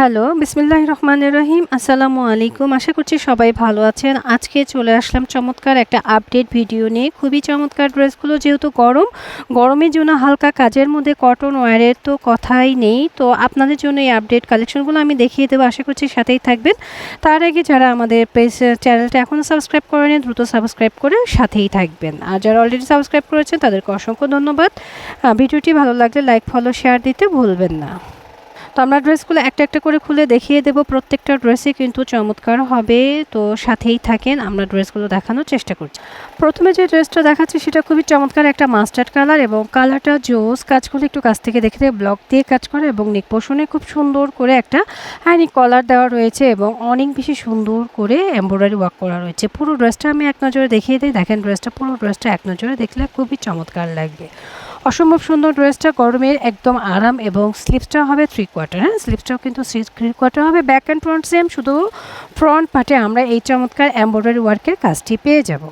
Hello বিসমিল্লাহ রহমান রহিম। আসসালামু আলাইকুম। আশা করছি সবাই ভালো আছেন। আজকে চলে আসলাম চমৎকার একটা আপডেট ভিডিও নিয়ে। খুবই চমৎকার ড্রেসগুলো যেহেতু গরম, গরমের জন্য হালকা কাজের মধ্যে কটন ওয়ারের তো কথাই নেই। তো আপনাদের জন্য এই আপডেট কালেকশনগুলো আমি দেখিয়ে দেবো। আশা করছি সাথেই থাকবেন। তার আগে যারা আমাদের পেজ চ্যানেলটা এখনও সাবস্ক্রাইব করেনি, দ্রুত সাবস্ক্রাইব করে সাথেই থাকবেন। আর যারা অলরেডি সাবস্ক্রাইব করেছেন, তাদেরকে অসংখ্য ধন্যবাদ। ভিডিওটি ভালো লাগলে লাইক ফলো শেয়ার দিতে ভুলবেন না। তো আমরা ড্রেসগুলো একটা একটা করে খুলে দেখিয়ে দেবো। প্রত্যেকটা ড্রেসই কিন্তু চমৎকার হবে। তো সাথেই থাকেন, আমরা ড্রেসগুলো দেখানোর চেষ্টা করছি। প্রথমে যে ড্রেসটা দেখাচ্ছি, সেটা খুবই চমৎকার একটা মাস্টার্ড কালার এবং কালারটা জোস। কাজগুলো একটু কাছ থেকে দেখে ব্লক দিয়ে কাজ করে এবং নেক পোষণে খুব সুন্দর করে একটা হ্যানি কলার দেওয়া রয়েছে এবং অনেক বেশি সুন্দর করে এমব্রয়ডারি ওয়ার্ক করা রয়েছে। পুরো ড্রেসটা আমি এক নজরে দেখিয়ে দিই। দেখেন ড্রেসটা, পুরো ড্রেসটা এক নজরে দেখলে খুবই চমৎকার লাগবে। অসম্ভব সুন্দর ড্রেসটা, গরমের একদম আরাম এবং স্লিপসটা হবে থ্রি কোয়ার্টার হ্যাঁ? স্লিপসটাও কিন্তু থ্রি কোয়ার্টার হবে। ব্যাক অ্যান্ড ফ্রন্ট সেম শুধু ফ্রন্ট পার্টে আমরা এই চমৎকার এমব্রয়ডারি ওয়ার্কের কাজটি পেয়ে যাব।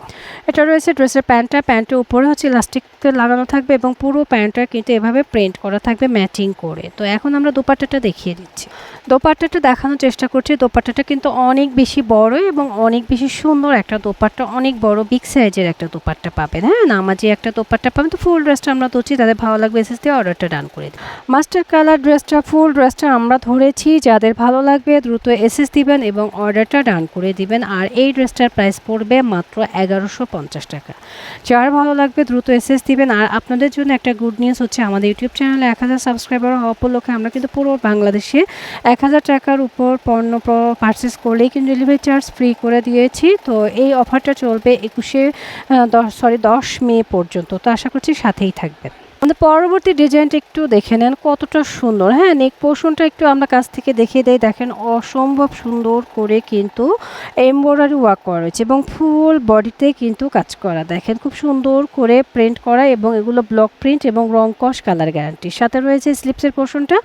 এটা রয়েছে ড্রেসের প্যান্টটা, প্যান্টের উপরে হচ্ছে ইলাস্টিক লাগানো থাকবে এবং পুরো প্যান্টটা কিন্তু এভাবে প্রিন্ট করা থাকবে ম্যাচিং করে। তো এখন আমরা দোপাট্টাটা দেখিয়ে দিচ্ছি। দোপাট্টাটা দেখানোর চেষ্টা করছি। দোপাট্টাটা কিন্তু অনেক বেশি বড় এবং অনেক বেশি সুন্দর একটা দোপাট্টা, অনেক বড় বিগ সাইজের একটা দোপাট্টা পাবেন হ্যাঁ? নামাজি একটা দোপাট্টা পাবেন। তো ফুল ড্রেসটা আমরা ধরছি তাদের ভালো লাগবে এসএস দিয়ে অর্ডারটা ডান করে দিই মাস্টার কালার ড্রেসটা ফুল ড্রেসটা আমরা ধরেছি, যাদের ভালো লাগবে দ্রুত এসএস দিবেন এবং অর্ডারটা ডান করে দিবেন। আর এই ড্রেসটার প্রাইস পড়বে মাত্র এগারোশো পঞ্চাশ টাকা। যার ভালো লাগবে দ্রুত এসএস দিবেন। আর আপনাদের জন্য একটা গুড নিউজ হচ্ছে, আমাদের ইউটিউব চ্যানেলে এক হাজার সাবস্ক্রাইবার হওয়া উপলক্ষে আমরা কিন্তু পুরো বাংলাদেশে এক হাজার টাকার উপর পণ্য পারচেস করলেই কিন্তু ডেলিভারি চার্জ ফ্রি করে দিয়েছি। তো এই অফারটা চলবে একুশে দশ সরি দশ মে পর্যন্ত। তো আশা করছি সাথেই থাকবেন। আমাদের পরবর্তী ডিজাইনটা একটু দেখে নেন, কতটা সুন্দর। হ্যাঁ নেক পোর্শনটা একটু আমরা কাছ থেকে দেখিয়ে দেই। দেখেন, অসম্ভব সুন্দর করে কিন্তু এমব্রয়ডারি ওয়ার্ক করা রয়েছে এবং ফুল বডিতে কিন্তু কাজ করা। দেখেন, খুব সুন্দর করে প্রিন্ট করা এবং এগুলো ব্লক প্রিন্ট এবং রং কস কালার গ্যারান্টি সাথে রয়েছে স্লিপসের পোর্শনটা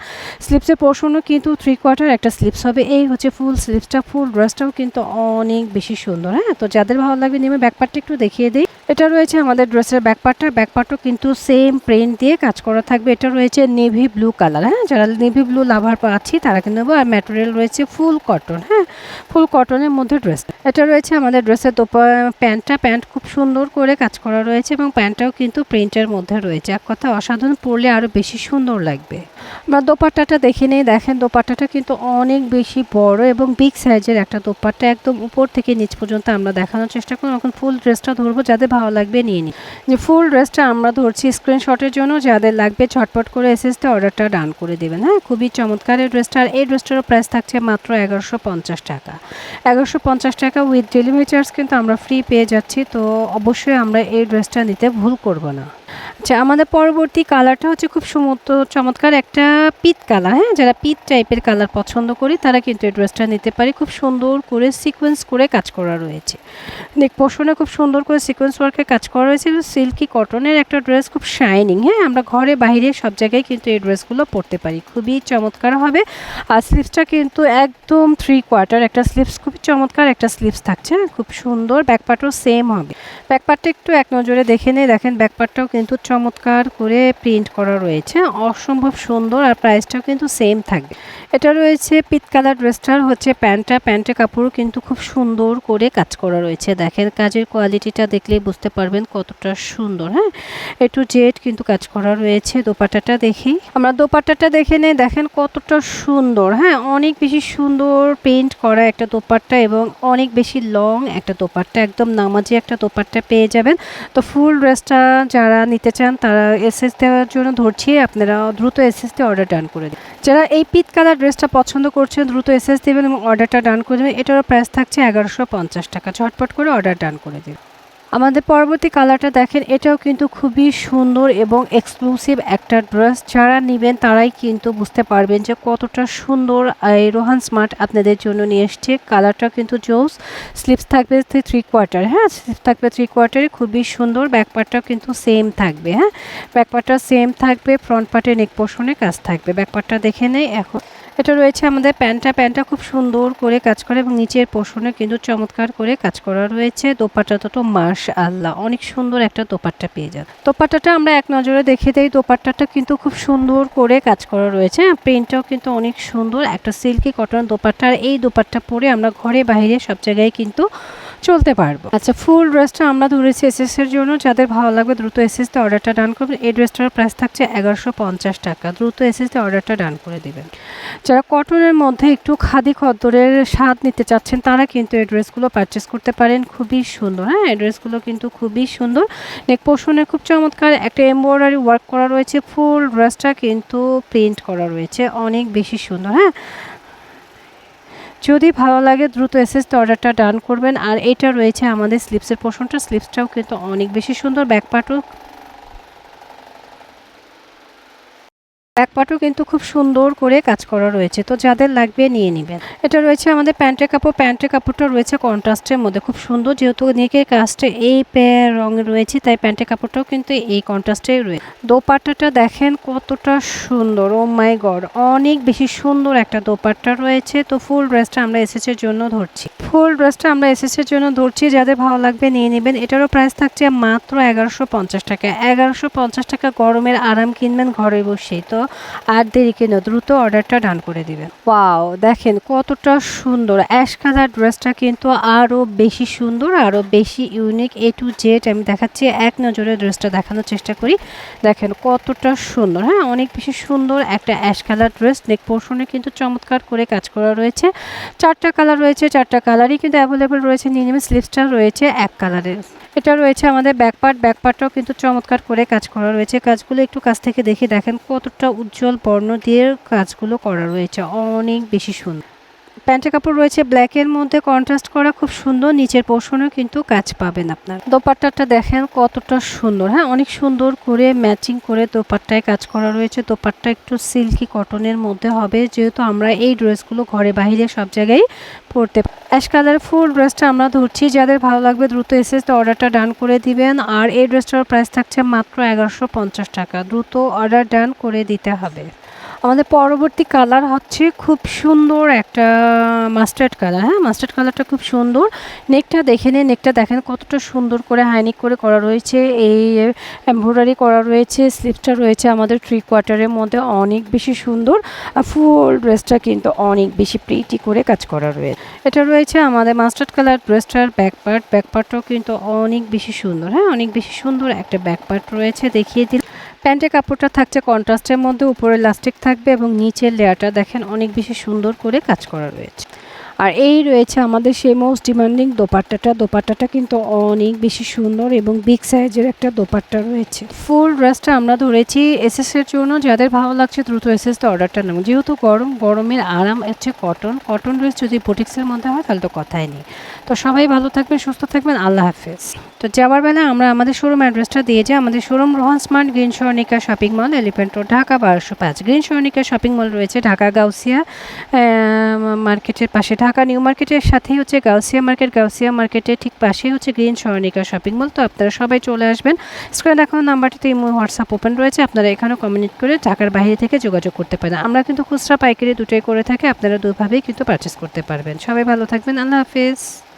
স্লিপসের পোর্শনও কিন্তু থ্রি কোয়ার্টার একটা স্লিপস হবে। এই হচ্ছে ফুল স্লিপসটা ফুল ড্রেসটাও কিন্তু অনেক বেশি সুন্দর। হ্যাঁ তো যাদের ভালো লাগবে নেমে ব্যাকপার্টটা একটু দেখিয়ে দিই। এটা রয়েছে আমাদের ড্রেসের ব্যাকপার্টটা ব্যাকপার্টও কিন্তু সেম প্রিন্ট দিয়ে কাজ করা থাকবে। এটা রয়েছে নেভি ব্লু কালার হ্যাঁ? যারা নেভি ব্লু লাভার পাচ্ছি তারা কিন্তু আর ম্যাটেরিয়াল রয়েছে ফুল কটন হ্যাঁ? ফুল কটনের মধ্যে ড্রেস এটা রয়েছে আমাদের ড্রেসের দোপা প্যান্টটা। প্যান্ট খুব সুন্দর করে কাজ করা রয়েছে এবং প্যান্টটাও কিন্তু প্রিন্টের মধ্যে রয়েছে। এক কথা, অসাধারণ পরলে আরও বেশি সুন্দর লাগবে। আমরা দোপাট্টাটা দেখে নিই। দেখেন, দোপাট্টাটা কিন্তু অনেক বেশি বড় এবং বিগ সাইজের একটা দোপাট্টা। একদম উপর থেকে নিচ পর্যন্ত আমরা দেখানোর চেষ্টা করব। এখন ফুল ড্রেসটা ধরবো যাদের ভালো লাগবে নিয়ে নিই যে ফুল ড্রেসটা আমরা ধরছি স্ক্রিনশটের জন্য যাদের লাগবে ছটপট করে এসএসটা অর্ডারটা ডান করে দেবেন। হ্যাঁ খুবই চমৎকার এই ড্রেসটা। এই ড্রেসটারও প্রাইস থাকছে মাত্র এগারোশো পঞ্চাশ টাকা। এগারোশো পঞ্চাশ টাকা উইথ ডেলিভারি চার্জ কিন্তু আমরা ফ্রি পেয়ে যাচ্ছি। তো অবশ্যই আমরা এই ড্রেসটা নিতে ভুল করব না। আচ্ছা আমাদের পরবর্তী কালারটা হচ্ছে খুব সমুদ্র চমৎকার একটা পিত কালার হ্যাঁ? যারা পিত টাইপের কালার পছন্দ করি তারা কিন্তু এই ড্রেসটা নিতে পারে। খুব সুন্দর করে সিকোয়েন্স করে কাজ করা রয়েছে। নেক পোষণে খুব সুন্দর করে সিকোয়েন্স ওয়ার্কের কাজ করা রয়েছে। সিল্কি কটনের একটা ড্রেস খুব শাইনিং হ্যাঁ? আমরা ঘরে বাইরে সব জায়গায় কিন্তু এই ড্রেসগুলো পরতে পারি। খুবই চমৎকার হবে। আর স্লিপসটা কিন্তু একদম থ্রি কোয়ার্টার একটা স্লিপস খুবই চমৎকার একটা স্লিপস থাকছে হ্যাঁ, খুব সুন্দর। ব্যাকপার্টও সেম হবে। ব্যাকপার্টটা একটু এক নজরে দেখে নেই দেখেন ব্যাকপার্টটাও কিন্তু চমৎকার করে প্রিন্ট করা রয়েছে। অসম্ভব সুন্দর আর প্রাইসটাও কিন্তু সেম থাকবে। এটা রয়েছে পিত কালার ড্রেসটার হচ্ছে প্যান্টটা। প্যান্টের কাপড়ও কিন্তু খুব সুন্দর করে কাজ করা রয়েছে। দেখেন, কাজের কোয়ালিটিটা দেখলেই বুঝতে পারবেন কতটা সুন্দর হ্যাঁ? একটু জেড কিন্তু কাজ করা রয়েছে দোপাট্টাটা দেখি আমরা দোপাট্টাটা দেখে নেই, দেখেন কতটা সুন্দর হ্যাঁ? অনেক বেশি সুন্দর পেন্ট করা একটা দোপাট্টা এবং অনেক বেশি লং একটা দোপাট্টা। একদম নামাজি একটা দোপাট্টা পেয়ে যাবেন। তো ফুল ড্রেসটা যারা নিতে চান, তারা এসএস দেওয়ার জন্য ধরছি, আপনারা দ্রুত এসএস দিয়ে অর্ডার ডান করে দিন। যারা এই পিত কালার ড্রেসটা পছন্দ করছেন, দ্রুত এসএস দেবেন এবং অর্ডারটা ডান করে দেবেন। এটারও প্রাইস থাকছে এগারোশো পঞ্চাশ টাকা। ঝটপট করে অর্ডার ডান করে দিন। আমাদের পরবর্তী কালারটা দেখেন, এটাও কিন্তু খুবই সুন্দর এবং এক্সক্লুসিভ একটা ড্রেস যারা নেবেন তারাই কিন্তু বুঝতে পারবেন যে কতটা সুন্দর এই রোহান স্মার্ট আপনাদের জন্য নিয়ে এসছে। কালারটা কিন্তু জোস। স্লিপস থাকবে থ্রি কোয়ার্টার হ্যাঁ? স্লিপস থাকবে থ্রি কোয়ার্টারে খুবই সুন্দর। ব্যাকপার্টটাও কিন্তু সেম থাকবে হ্যাঁ? ব্যাকপার্টটা সেম থাকবে। ফ্রন্ট পার্টে নেক পোর্শনে কাজ থাকবে। ব্যাকপার্টটা দেখে নেই, এখন এটা রয়েছে আমাদের প্যান্টটা। প্যান্টটা খুব সুন্দর করে কাজ করে এবং নিচের পোষণে কিন্তু চমৎকার করে কাজ করা রয়েছে। দোপাটা তো মাস আল্লাহ অনেক সুন্দর একটা দোপাট্টা পেয়ে যান। দোপাট্টাটা আমরা এক নজরে দেখে দিই। দোপাট্টাটা কিন্তু খুব সুন্দর করে কাজ করা রয়েছে। প্রিন্টটাও কিন্তু অনেক সুন্দর। একটা সিল্কি কটন দোপাট্টা। আর এই দোপাট্টা পরে আমরা ঘরে বাইরে সব জায়গায় কিন্তু চলতে পারব। আচ্ছা ফুল ড্রেসটা আমরা ধরেছি এসএস এর জন্য। যাদের ভালো লাগবে দ্রুত এসএস তে অর্ডারটা ডান করবেন। এই ড্রেসটার প্রাইস থাকছে এগারোশো পঞ্চাশ টাকা। দ্রুত এসএস তে অর্ডারটা ডান করে দেবেন। যারা কটনের মধ্যে একটু খাদি খদ্দরের স্বাদ নিতে চাচ্ছেন, তারা কিন্তু এই ড্রেসগুলো পারচেস করতে পারেন। খুবই সুন্দর হ্যাঁ? এই ড্রেসগুলো কিন্তু খুবই সুন্দর। নেক পোষণে খুব চমৎকার একটা এমব্রয়ডারি ওয়ার্ক করা রয়েছে। ফুল ড্রেসটা কিন্তু প্রিন্ট করা রয়েছে। অনেক বেশি সুন্দর হ্যাঁ? যদি ভালো লাগে, দ্রুত এসএস অর্ডারটা ডান করবেন। আর এটা রয়েছে আমাদের স্লিপসের পোষণটা স্লিপসটাও কিন্তু অনেক বেশি সুন্দর। ব্যাকপার্টও ব্যাকপার্টও কিন্তু খুব সুন্দর করে কাজ করা রয়েছে। তো যাদের লাগবে নিয়ে নেবেন। এটা রয়েছে আমাদের প্যান্টের কাপড়। প্যান্টের কাপড়টা রয়েছে কন্ট্রাস্টের মধ্যে। খুব সুন্দর যেহেতু নেকের কাজটা এই রঙে রয়েছে, তাই প্যান্টের কাপড়টাও কিন্তু এই কন্ট্রাস্টে রয়েছে দোপাট্টাটা দেখেন কতটা সুন্দর। ও মাই গড অনেক বেশি সুন্দর একটা দোপাট্টা রয়েছে। তো ফুল ড্রেসটা আমরা এসএসের জন্য ধরছি। ফুল ড্রেসটা আমরা এসএসের জন্য ধরছি। যাদের ভালো লাগবে নিয়ে নেবেন। এটারও প্রাইস থাকছে মাত্র এগারোশো পঞ্চাশ টাকা। এগারোশো পঞ্চাশ টাকা গরমের আরাম কিনবেন ঘরে বসেই। তো আর দেরি কেন, দ্রুত অর্ডারটা ডান করে দিবেন। ওয়াও, দেখেন কতটা সুন্দর। অ্যাশ কালার ড্রেসটা কিন্তু আরও বেশি সুন্দর আরও বেশি ইউনিক এ টু জেড আমি দেখাচ্ছি, এক নজরে ড্রেসটা দেখানোর চেষ্টা করি। দেখেন কতটা সুন্দর হ্যাঁ? অনেক বেশি সুন্দর একটা অ্যাশ কালার ড্রেস। নেক পোর্শনে কিন্তু চমৎকার করে কাজ করা রয়েছে। চারটা কালার রয়েছে, চারটা কালারই কিন্তু অ্যাভেলেবেল রয়েছে। নিয়ে নেবেন স্লিভসটা রয়েছে এক কালারের। এটা রয়েছে আমাদের ব্যাকপার্ট ব্যাকপার্টটাও কিন্তু চমৎকার করে কাজ করা রয়েছে। কাজগুলো একটু কাছ থেকে দেখে দেখেন কতটা উজ্জ্বল বর্ণ দিয়ে কাজগুলো করা রয়েছে। অনেক বেশি সুন্দর। প্যান্টের কাপড় রয়েছে ব্ল্যাকের মধ্যে কন্ট্রাস্ট করা খুব সুন্দর, নিচের পোর্শনেও কিন্তু কাজ পাবেন আপনার। দোপাট্টাটা দেখেন কতটা সুন্দর। হ্যাঁ অনেক সুন্দর করে ম্যাচিং করে দোপাট্টায় কাজ করা রয়েছে। দোপাট্টা একটু সিল্কি কটনের মধ্যে হবে, যেহেতু আমরা এই ড্রেসগুলো ঘরে বাইরে সব জায়গায় পরতে অ্যাশ কালার ফুল ড্রেসটা আমরা ধরছি। যাদের ভালো লাগবে দ্রুত এসে অর্ডারটা ডান করে দিবেন। আর এই ড্রেসটার প্রাইস থাকছে মাত্র এগারোশো টাকা। দ্রুত অর্ডার ডান করে দিতে হবে। আমাদের পরবর্তী কালার হচ্ছে খুব সুন্দর একটা মাস্টার্ড কালার হ্যাঁ? মাস্টার্ড কালারটা খুব সুন্দর। নেকটা দেখে নিন নেকটা দেখেন কতটা সুন্দর করে হাইনিক করে করা রয়েছে। এই এমব্রয়ডারি করা রয়েছে স্লিপটা রয়েছে আমাদের থ্রি কোয়ার্টারের মধ্যে, অনেক বেশি সুন্দর। আর ফুল ড্রেসটা কিন্তু অনেক বেশি প্রিটি করে কাজ করা রয়েছে এটা রয়েছে আমাদের মাস্টার্ড কালার ড্রেসটার ব্যাক পার্ট ব্যাক পার্টটাও কিন্তু অনেক বেশি সুন্দর হ্যাঁ? অনেক বেশি সুন্দর একটা ব্যাক পার্ট রয়েছে, দেখিয়ে দিল প্যান্টের কাপড়টা থাকছে কন্ট্রাস্টের মধ্যে, উপরে লাস্টিক থাকবে এবং নিচের লেয়ারটা দেখেন অনেক বেশি সুন্দর করে কাজ করা রয়েছে। আর এই রয়েছে আমাদের সেই মোস্ট ডিমান্ডিং দোপাট্টাটা। দোপাট্টাটা কিন্তু অনেক বেশি সুন্দর এবং বিগ সাইজের একটা দোপাট্টা রয়েছে। ফুল ড্রেসটা আমরা ধরেছি এসএস এর জন্য। যাদের ভালো লাগছে দ্রুত এসএস তো অর্ডারটা নেব যেহেতু গরম, গরমের আরাম হচ্ছে কটন কটন ড্রেস যদি বুটিক্সের মধ্যে হয়, তাহলে তো কথাই নেই। তো সবাই ভালো থাকবেন, সুস্থ থাকবেন। আল্লাহ হাফেজ। তো যাওয়ার বেলা আমরা আমাদের শোরুম অ্যাড্রেসটা দিয়ে যাই। আমাদের showroom Rohan smart green Swarnika shopping mall elephant road Dhaka, বারোশো পাঁচ। গ্রিন স্বর্ণিকা শপিং মল রয়েছে ঢাকা, গাউসিয়া মার্কেটের পাশে ঢাকা নিউ মার্কেটের সাথেই হচ্ছে গাউসিয়া মার্কেট। গাউসিয়া মার্কেটের ঠিক পাশেই হচ্ছে গ্রিন স্বর্ণিকা শপিং মল। তো আপনারা সবাই চলে আসবেন। স্ক্রিনে দেখানো নাম্বারটিতে হোয়াটসঅ্যাপ ওপেন রয়েছে। আপনারা এখানেও কমিউনিট করে ঢাকার বাইরে থেকে যোগাযোগ করতে পারেন। আমরা কিন্তু খুচরা পাইকারি দুটোই করে থাকি। আপনারা দুভাবেই কিন্তু পারচেস করতে পারবেন। সবাই ভালো থাকবেন। আল্লাহ হাফিজ।